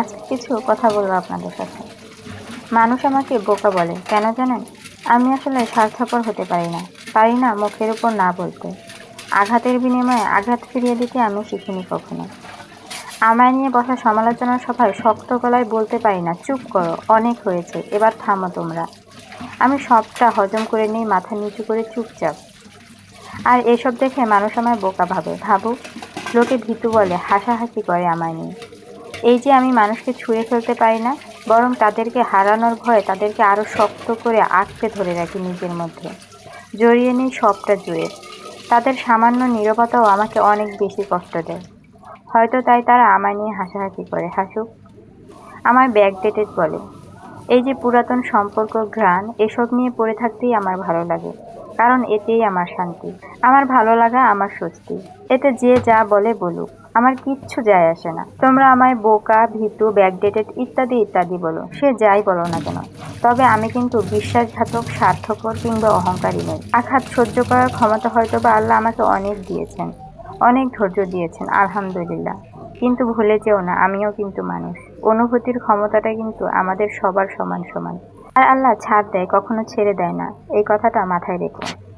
আজকে কিছু কথা বলব আপনাদের সাথে। মানুষ আমাকে বোকা বলে, কেন জানেন? আমি আসলে স্বার্থপর হতে পারি না পারি না মুখের উপর না বলতে। আঘাতের বিনিময়ে আঘাত ফিরিয়ে দিতে আমি শিখিনি কখনো। আমায় নিয়ে বসা সমালোচনার সভায় শক্ত গলায় বলতে পারি না, চুপ করো, অনেক হয়েছে, এবার থামো তোমরা। আমি সবটা হজম করে নিই মাথা নিচু করে চুপচাপ। আর এসব দেখে মানুষ আমায় বোকা ভাবে, ভাবুক? লোকে ভীতু বলে, হাসাহাসি করে আমায় নিয়ে। এই যে আমি মানুষকে ছুঁড়ে ফেলতে পারি না, বরং তাদেরকে হারানোর ভয়ে তাদেরকে আরও শক্ত করে আঁকড়ে ধরে রাখি নিজের মধ্যে। জড়িয়ে নিই সবটা জুড়ে তাদের সামান্য নীরবতাও আমাকে অনেক বেশি কষ্ট দেয়। হয়তো তাই তারা আমায় নিয়ে হাসাহাসি করে, হাসুক। আমার ব্যাকডেটেড বলে, এই যে পুরাতন সম্পর্ক, ঘ্রাণ, এসব নিয়ে পড়ে থাকতেই আমার ভালো লাগে, কারণ এতেই আমার শান্তি। আমার ভালো লাগা, আমার স্বস্তি। এতে যে যা বলে বলুক। আমার কিচ্ছু যায় আসে না। তোমরা আমায় বোকা, ভীতু ব্যাকডেটেড ইত্যাদি ইত্যাদি বলো। সে যাই বলো না কেন। তবে আমি কিন্তু বিশ্বাসঘাতক, স্বার্থপর কিংবা অহংকারী নই। আঘাত সহ্য করার ক্ষমতা হয়তো বা আল্লাহ আমাকে অনেক দিয়েছেন। অনেক ধৈর্য দিয়েছেন, আলহামদুলিল্লাহ। কিন্তু ভুলে যেও না, আমিও কিন্তু মানুষ। অনুভূতির ক্ষমতাটা কিন্তু আমাদের সবার সমান সমান। আর আল্লাহ ছাড় দেয়, কখনো ছেড়ে দেয় না। এই কথাটা মাথায় রেখো।